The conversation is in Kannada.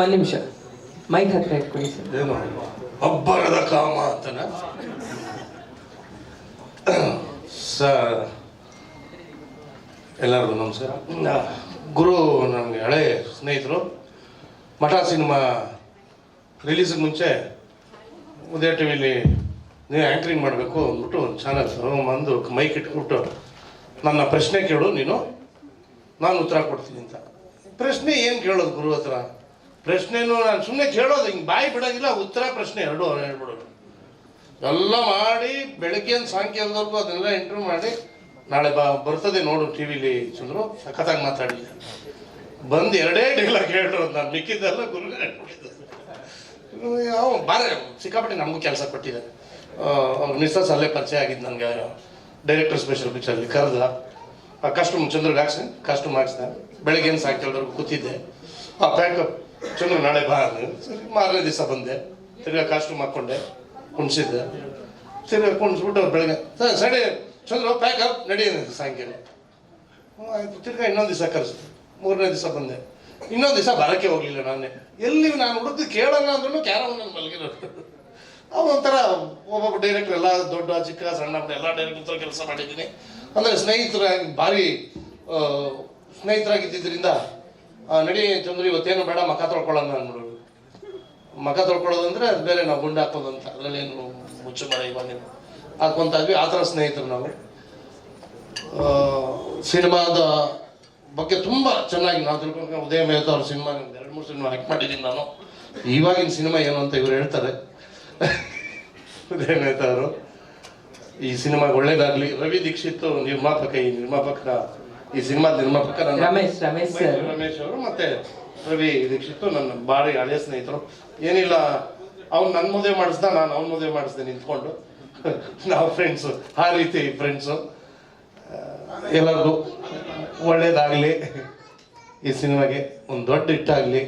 ಒಂದ್ ನಿಮಿಷ. ಮೈಕ್ ಹತ್ರ ಇಟ್ಕೊಳ್ಳಿ ಏನು, ಅಬ್ಬರದ ಕಾಮ ಅಂತನ? ಸರ್, ಎಲ್ಲರಿಗೂ ನಮಸ್ಕಾರ. ಗುರು ನನಗೆ ಹಳೆ ಸ್ನೇಹಿತರು, ಮಠ ಸಿನಿಮಾ ರಿಲೀಸಿಗೆ ಮುಂಚೆ ಉದಯ ಟಿ ವಿಲಿ ನೀವು ಆ್ಯಂಕರಿಂಗ್ ಮಾಡಬೇಕು ಅಂದ್ಬಿಟ್ಟು ಒಂದು ಚಾನಲ್ ಅಂದು ಮೈಕ್ ಇಟ್ಬಿಟ್ಟು ನನ್ನ ಪ್ರಶ್ನೆ ಕೇಳು ನೀನು, ನಾನು ಉತ್ತರ ಕೊಡ್ತೀನಿ ಅಂತ. ಪ್ರಶ್ನೆ ಏನು ಕೇಳೋದು ಗುರು ಹತ್ರ? ಪ್ರಶ್ನೆನೂ ನಾನು ಸುಮ್ಮನೆ ಕೇಳೋದು, ಹಿಂಗೆ ಬಾಯಿ ಬಿಡೋಂಗಿಲ್ಲ ಉತ್ತರ ಪ್ರಶ್ನೆ ಎರಡು ಹೇಳ್ಬಿಡೋದು. ಎಲ್ಲ ಮಾಡಿ ಬೆಳಗ್ಗೆ ಸಾಯಂಕಾಲದವರೆಗೂ ಅದನ್ನೆಲ್ಲ ಇಂಟರ್ವ್ಯೂ ಮಾಡಿ, ನಾಳೆ ಬಾ, ಬರ್ತದೆ ನೋಡು ಟಿ ವಿಲಿ ಚಂದ್ರು, ಸಖತ್ತಾಗಿ ಮಾತಾಡಿ. ಬಂದು ಎರಡೇ ಡೈಲಾಗ್ ಹೇಳಿದ್ರು ನಾನು ಮಿಕ್ಕಿದ್ದೆಲ್ಲ ಗುರುಗಳು ಹೇಳ್ಬಿಟ್ಟಿದ್ದೆ. ಯಾವ, ಬಾರ, ಸಿಕ್ಕಾಪಟ್ಟೆ ನಮಗೂ ಕೆಲಸ ಕೊಟ್ಟಿದ್ದಾರೆ. ಅವ್ರ ಮಿಸ್ಸಸ್ ಅಲ್ಲೇ ಪರಿಚಯ ಆಗಿದ್ದು ನನಗೆ ಡೈರೆಕ್ಟರ್ ಸ್ಪೆಷಲ್ ಪಿಕ್ಚರಲ್ಲಿ ಕರೆದ. ಆ ಕಾಸ್ಟ್ಯೂಮ್ ಚಂದ್ರಗ್ ಹಾಕ್ಸಿ ಕಾಸ್ಟ್ಯೂಮ್ ಹಾಕ್ಸಿದೆ. ಬೆಳಗ್ಗೆ ಸಾಯಂಕಾಲದವರೆಗೂ ಕೂತಿದ್ದೆ. ಆ ಪ್ಯಾಕಪ್ ಚಂದ್ರ ನಾಳೆ ಬಾ ಅಂದ್ರೆ ಸರಿ, ಮಾರನೇ ದಿವಸ ಬಂದೆ. ತಿರ್ಗಾ ಕಾಸ್ಟ್ಯೂಮ್ ಹಾಕ್ಕೊಂಡೆ, ಕುಣಿಸಿದ್ದೆ. ತಿರ್ಗಾ ಕುಣಿಸ್ಬಿಟ್ಟು ಬೆಳಗ್ಗೆ ಸರಿ ಸರಿ, ಚಂದ್ರ ಪ್ಯಾಕಪ್ ನಡಿ ಸಾಯಂಕಾಲ. ಆಯ್ತು. ತಿರ್ಗಾ ಇನ್ನೊಂದು ದಿವಸ ಕರೆಸಿದೆ. ಮೂರನೇ ದಿವಸ ಬಂದೆ. ಇನ್ನೊಂದು ದಿವಸ ಬರೋಕ್ಕೆ ಹೋಗಲಿಲ್ಲ ನಾನೇ. ಎಲ್ಲಿ ನಾನು ಹುಡುಕಿ ಕೇಳೋಣ ಅಂದ್ರೂ ಕ್ಯಾರವನಲ್ಲಿ ಮಲಗಿರೋದು ಅವ ಒಂಥರ ಒಬ್ಬೊಬ್ಬ ಡೈರೆಕ್ಟರ್ ಎಲ್ಲ ದೊಡ್ಡ, ಚಿಕ್ಕ, ಸಣ್ಣ, ಪುಟ್ಟ ಎಲ್ಲ ಡೈರೆಕ್ಟರ್ ಕೆಲಸ ಮಾಡಿದ್ದೀನಿ. ಅಂದರೆ ಸ್ನೇಹಿತರ ಭಾರಿ ಸ್ನೇಹಿತರಾಗಿದ್ದರಿಂದ ನಡಿ ಚಂದ್ರ, ಇವತ್ತೇನು ಬೇಡ, ಮಖ ತೊಳ್ಕೊಳ್ಳೋಣ ನೋಡೋದು ಮಖ ತೊಳ್ಕೊಳ್ಳೋದಂದ್ರೆ ಅದು ಬೇರೆ ನಾವು ಗುಂಡ ಹಾಕೋದು ಅಂತ. ಅದರಲ್ಲೇನು ಮುಚ್ಚು ಮರ ಇವಾಗ ನೀವು ಹಾಕೊಂತ ಇದ್ವಿ. ಆ ಥರ ಸ್ನೇಹಿತರು ನಾವು. ಸಿನಿಮಾದ ಬಗ್ಗೆ ತುಂಬ ಚೆನ್ನಾಗಿ ನಾವು ತಿಳ್ಕೊಂಡು ಉದಯ ಮೇಹತ ಅವ್ರ ಸಿನಿಮಾ ಎರಡು, ಮೂರು ಸಿನಿಮಾ ಆ್ಯಕ್ಟ್ ಮಾಡಿದ್ದೀನಿ ನಾನು. ಇವಾಗಿನ ಸಿನಿಮಾ ಏನು ಅಂತ ಇವ್ರು ಹೇಳ್ತಾರೆ. ಉದಯ ಮೇಹತ ಅವರು ಈ ಸಿನಿಮಾಗೆ ಒಳ್ಳೇದಾಗಲಿ. ರವಿ ದೀಕ್ಷಿತ್ ನಿರ್ಮಾಪಕ ಈ ನಿರ್ಮಾಪಕ ಈ ಸಿನಿಮಾ ನಿರ್ಮಾಪಕ ನನ್ನ ರಮೇಶ್ ರಮೇಶ್ ರಮೇಶ್ ಅವರು ಮತ್ತೆ ರವಿ ದೀಕ್ಷಿತ್ ನನ್ನ ಭಾರಿ ಹಳೆಯ ಸ್ನೇಹಿತರು. ಏನಿಲ್ಲ ಅವ್ನು ನನ್ನ ಮದುವೆ ಮಾಡಿಸ್ದ ನಾನು ಅವ್ನ ಮದುವೆ ಮಾಡಿಸ್ದೆ ನಿಂತ್ಕೊಂಡು. ನಾವು ಫ್ರೆಂಡ್ಸು ಆ ರೀತಿ ಫ್ರೆಂಡ್ಸು ಎಲ್ಲರಿಗೂ ಒಳ್ಳೇದಾಗಲಿ. ಈ ಸಿನಿಮಾಗೆ ಒಂದು ದೊಡ್ಡ ಹಿಟ್ಟಾಗಲಿ